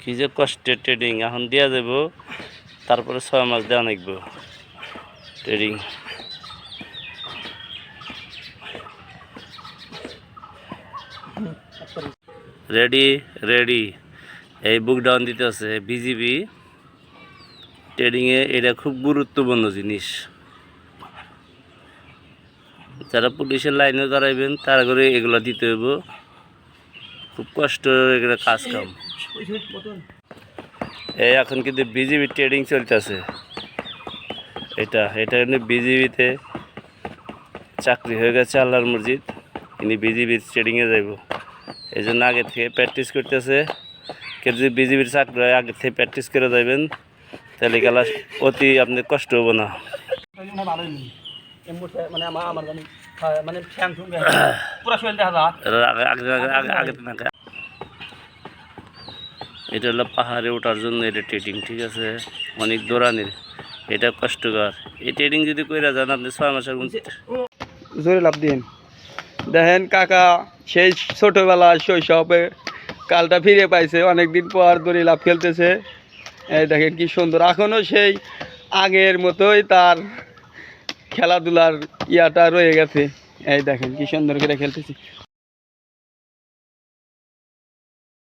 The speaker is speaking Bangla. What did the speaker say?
কি যে কষ্টে ট্রেডিং এখন দিয়া যাব, তারপরে ছয় মাস দেওয়া নাকব ট্রেডিং রেডি রেডি এই বুক ডাউন দিতে আছে বিজিবি ট্রেডিংয়ে এটা খুব গুরুত্বপূর্ণ জিনিস। যারা পুলিশের লাইনে দাঁড়াইবেন, তার করে এগুলো দিতে হইব। খুব কষ্ট এগুলো কাজ কাম। এই এখন কিন্তু বিজিবি ট্রেডিং চলতেছে। এটা এটা কিন্তু বিজিবিতে চাকরি হয়ে গেছে আল্লাহর মসজিদ। ইনি বিজিবির ট্রেডিংয়ে যাইব। এই জন্য আগে থেকে প্র্যাকটিস করতেছে। কেউ যদি বিজিবির চাকরি হয়, আগে থেকে প্র্যাকটিস করে যাবেন তাহলে গেলা অতি আপনি কষ্ট হব না। মানে আমার আমার জানি মানে ফ্যান শুন পুরা শরীর দেখা যায়। আগে আগে আগে আগে আগে থেকে আগে। এটা হলো পাহাড়ে ওঠার জন্য এটা ট্রেডিং ঠিক আছে? অনেক দৌড়ানির। এটা কষ্টকর। এই ট্রেডিং যদি কইরা যান আপনি ছয় মাসের মধ্যে জোরে লাভ দিন। দেখেন কাকা সেই ছোটবেলা শৈশবে কালটা ফিরে পাইছে। অনেক দিন পর দড়ি লাভ খেলতেছে। এই দেখেন কি সুন্দর। এখনও সেই আগের মতোই তার খেলাধুলার ইয়াটা রয়ে গেছে। এই দেখেন কি সুন্দর করে খেলতেছি।